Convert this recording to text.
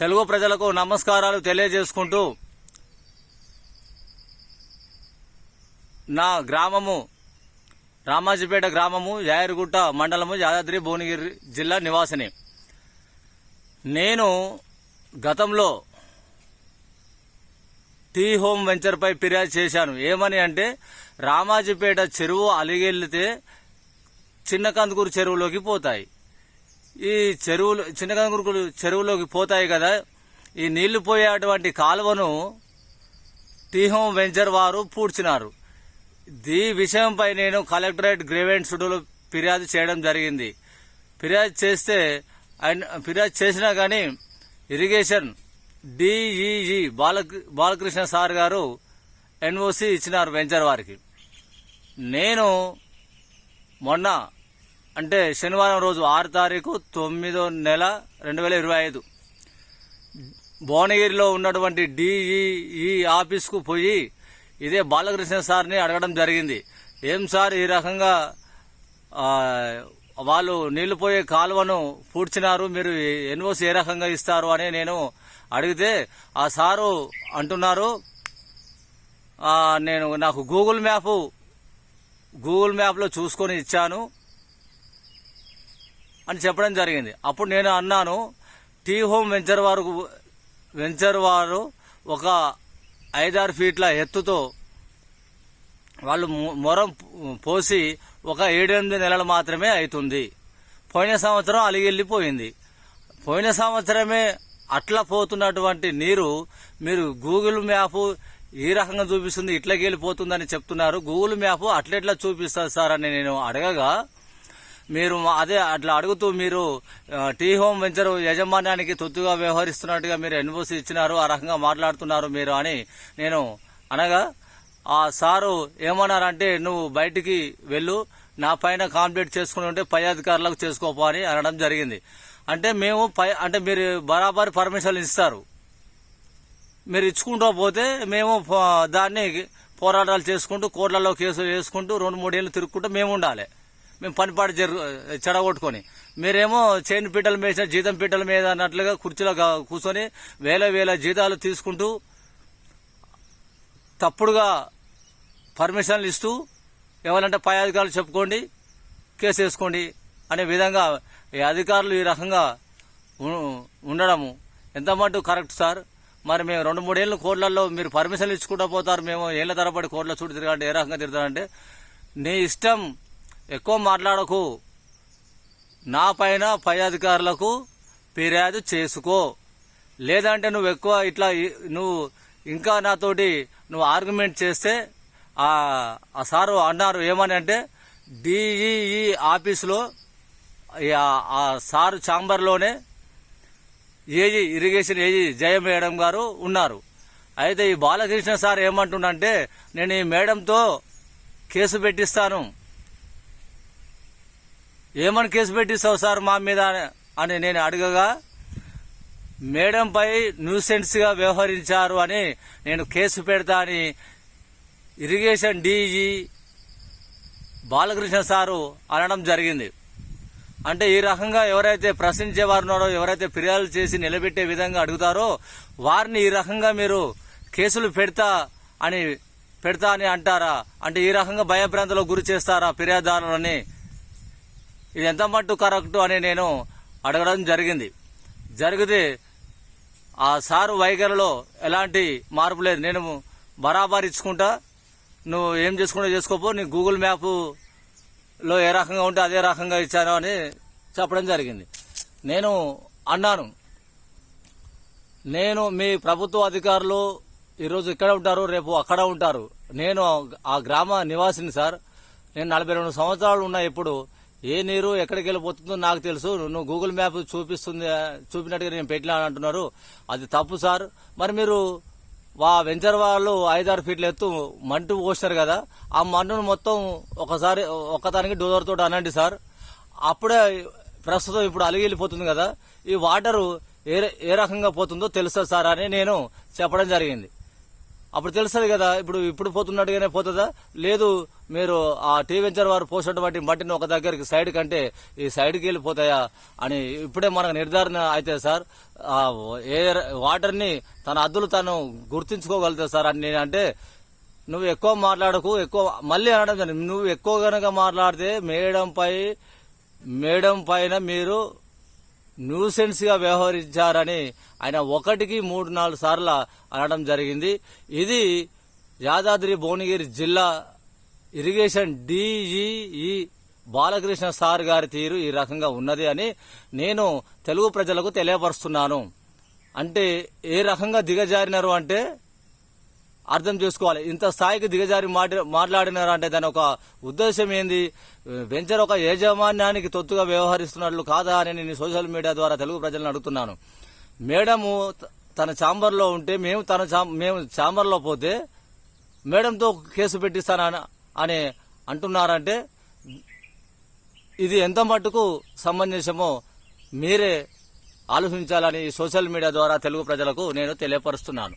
తెలుగు ప్రజలకు నమస్కారాలు తెలియజేసుకుంటూ నా గ్రామము రామాజీపేట గ్రామము యాయరుగుట్ట మండలము యాదాద్రి భువనగిరి జిల్లా నివాసిని. నేను గతంలో టీ హోమ్ వెంచర్పై ఫిర్యాదు చేశాను. ఏమని అంటే రామాజీపేట చెరువు అలిగెళ్తే చిన్న కందుకూరు చెరువులోకి పోతాయి. ఈ చెరువులు చిన్న కందుకూరు చెరువులోకి పోతాయి కదా ఈ నీళ్ళు పోయేటువంటి కాలువను టీహోం వెంచర్ వారు పూడ్చినారు. ఈ విషయంపై నేను కలెక్టరేట్ గ్రేవెంట్ సుడులో ఫిర్యాదు చేయడం జరిగింది. ఫిర్యాదు చేస్తే అండ్ ఫిర్యాదు చేసినా కానీ irrigation DEE Bala Balakrishna sir garu NOC ఇచ్చినారు వెంచర్ వారికి. నేను మొన్న అంటే శనివారం రోజు ఆరు తారీఖు తొమ్మిదో నెల రెండు వేల ఇరవై ఐదు. భువనగిరిలో ఉన్నటువంటి డిఈఈ ఆఫీస్కు పోయి ఇదే బాలకృష్ణ సార్ని అడగడం జరిగింది. ఏం సార్ ఈ రకంగా వాళ్ళు నీళ్ళు పోయే కాలువను పూడ్చినారు మీరు ఎన్ఓసి ఏ రకంగా ఇస్తారు అని నేను అడిగితే ఆ సారు అంటున్నారు నేను నాకు గూగుల్ మ్యాప్ గూగుల్ మ్యాప్లో చూసుకొని ఇచ్చాను. అని చెప్పడం జరిగింది. అప్పుడు నేను అన్నాను టీ హోమ్ వెంచర్ వారు వెంచర్ వారు ఒక ఐదారు ఫీట్ల ఎత్తుతో వాళ్ళు మొరం పోసి ఒక ఏడెనిమిది నెలలు మాత్రమే అవుతుంది పోయిన సంవత్సరం అలిగిల్లిపోయింది. పోయిన సంవత్సరమే అట్లా పోతున్నటువంటి నీరు మీరు గూగుల్ మ్యాప్ ఈ రకంగా చూపిస్తుంది ఇట్లకి వెళ్ళిపోతుందని చెప్తున్నారు. గూగుల్ మ్యాప్ అట్లెట్లా చూపిస్తారు సార్ అని నేను అడగగా మీరు అదే అట్లా అడుగుతూ మీరు టీ హోమ్ వెంచర్ యజమాన్యానికి తొత్తుగా వ్యవహరిస్తున్నట్టుగా మీరు ఎన్ఓసి ఇచ్చినారు ఆ రకంగా మాట్లాడుతున్నారు మీరు అని నేను అనగా ఆ సారు ఏమన్నారంటే నువ్వు బయటికి వెళ్ళు నా పైన కాంప్లీట్ చేసుకుని ఉంటే పై అధికారులకు చేసుకోపో అని అనడం జరిగింది. అంటే మేము పై అంటే మీరు బరాబర్ పర్మిషన్లు ఇస్తారు. మీరు ఇచ్చుకుంటూ పోతే మేము దాన్ని పోరాటాలు చేసుకుంటూ కోర్టులలో కేసులు వేసుకుంటూ రెండు మూడేళ్ళు తిరుగుకుంటూ మేము ఉండాలి. మేము పనిపాటు జరు చెడగొట్టుకొని. మీరేమో చైన్ పీటల మీద జీతం పీటల మీద అన్నట్లుగా కుర్చీలో కూర్చొని వేల వేల జీతాలు తీసుకుంటూ తప్పుడుగా పర్మిషన్లు ఇస్తూ ఎవరంటే పై అధికారులు చెప్పుకోండి కేసు వేసుకోండి అనే విధంగా ఈ అధికారులు ఈ రకంగా ఉండడము ఎంత మటు కరెక్ట్ సార్? మరి మేము రెండు మూడేళ్ళు కోట్లలో మీరు పర్మిషన్లు ఇచ్చుకుంటూ పోతారు మేము ఏళ్ళ తరబడి కోట్ల చుట్టూ తిరగాలంటే ఏ రకంగా తిరుగుతారంటే నీ ఇష్టం ఎక్కువ మాట్లాడకు. నా పైన పై అధికారులకు ఫిర్యాదు చేసుకో. లేదంటే నువ్వు ఎక్కువ ఇట్లా నువ్వు ఇంకా నాతోటి నువ్వు ఆర్గ్యుమెంట్ చేస్తే ఆ సారు అన్నారు ఏమని అంటే డిఈఈ ఆఫీసులో ఆ- ఆ sir ఛాంబర్లోనే AG irrigation AG Jaya madam garu ఉన్నారు. అయితే ఈ బాలకృష్ణ సార్ ఏమంటుండంటే నేను ఈ మేడంతో కేసు పెట్టిస్తాను. ఏమని కేసు పెట్టిస్తావు సార్ మా మీద అని నేను అడగగా మేడంపై న్యూసెన్స్గా వ్యవహరించారు అని నేను కేసు పెడతా అని ఇరిగేషన్ డీజీ బాలకృష్ణ సారు అనడం జరిగింది. అంటే ఈ రకంగా ఎవరైతే ప్రశ్నించేవారు ఉన్నారో ఎవరైతే ఫిర్యాదు చేసి నిలబెట్టే విధంగా అడుగుతారో వారిని ఈ రకంగా మీరు కేసులు పెడతా అని పెడతా అని అంటారా? అంటే ఈ రకంగా భయభ్రాంతులకు గురి చేస్తారా ఫిర్యాదుదారులని ఇది ఎంత మట్టు కరెక్ట్ అని నేను అడగడం జరిగింది. జరిగితే ఆ సారు వైఖరిలో ఎలాంటి మార్పు లేదు. నేను బరాబర్ ఇచ్చుకుంటా. నువ్వు ఏం చేసుకుంటా చేసుకోపో. నీ గూగుల్ మ్యాప్లో ఏ రకంగా ఉంటే అదే రకంగా ఇచ్చాను అని చెప్పడం జరిగింది. నేను అన్నాను. నేను మీ ప్రభుత్వ అధికారులు ఈరోజు ఇక్కడ ఉంటారు రేపు అక్కడ ఉంటారు. నేను ఆ గ్రామ నివాసిని సార్. నేను నలభై రెండు సంవత్సరాలు ఉన్నా ఇప్పుడు. ఏ నీరు ఎక్కడికి వెళ్ళిపోతుందో నాకు తెలుసు. నువ్వు గూగుల్ మ్యాప్ చూపిస్తుంది చూపినట్టుగా నేను పెట్టినా అంటున్నారు. అది తప్పు సార్. మరి మీరు వా వెంచర్ వాళ్ళు ఐదారు ఫీట్ల ఎత్తు మంటు పోస్తారు కదా ఆ మంటను మొత్తం ఒకసారి ఒక్కదానికి డోదర్తో అనండి సార్. అప్పుడే ప్రస్తుతం ఇప్పుడు అలిగి వెళ్ళిపోతుంది కదా ఈ వాటరు ఏ ఏ రకంగా పోతుందో తెలుస్తుంది సార్ అని నేను చెప్పడం జరిగింది. అప్పుడు తెలుస్తుంది కదా ఇప్పుడు ఇప్పుడు పోతున్నట్టుగానే పోతుందా? లేదు మీరు ఆ టీ వెంచర్ వారు పోసినటువంటి మట్టిని ఒక దగ్గరికి సైడ్ కంటే ఈ సైడ్కి వెళ్ళిపోతాయా అని ఇప్పుడే మనకు నిర్ధారణ అయితే సార్ ఆ ఏ వాటర్ని తన అద్దులు తను గుర్తించుకోగలుగుతా సార్. అని నేనంటే అంటే నువ్వు ఎక్కువ మాట్లాడకు ఎక్కువ మళ్ళీ అనడం నువ్వు ఎక్కువ కనుక మాట్లాడితే మేడంపై మేడం పైన మీరు న్యూసెన్స్గా వ్యవహరించారని ఆయన ఒకటికి మూడు నాలుగు సార్లు అనడం జరిగింది. ఇది యాదాద్రి భువనగిరి జిల్లా ఇరిగేషన్ డిఈఈ బాలకృష్ణ సార్ గారి తీరు ఈ రకంగా ఉన్నది అని నేను తెలుగు ప్రజలకు తెలియపరుస్తున్నాను. అంటే ఏ రకంగా దిగజారినారు అంటే అర్థం చేసుకోవాలి. ఇంత స్థాయికి దిగజారి మాట మాట్లాడినారంటే దాని ఒక ఉద్దేశం ఏంది? వెంచర్ ఒక యాజమాన్యానికి తొత్తుగా వ్యవహరిస్తున్నట్లు కాదా అని నేను సోషల్ మీడియా ద్వారా తెలుగు ప్రజలను అడుగుతున్నాను. మేడము తన ఛాంబర్లో ఉంటే మేము తన మేము ఛాంబర్లో పోతే మేడంతో కేసు పెట్టిస్తానని అని అంటున్నారంటే ఇది ఎంత మట్టుకు సంబంధించమో మీరే ఆలోచించాలని సోషల్ మీడియా ద్వారా తెలుగు ప్రజలకు నేను తెలియపరుస్తున్నాను.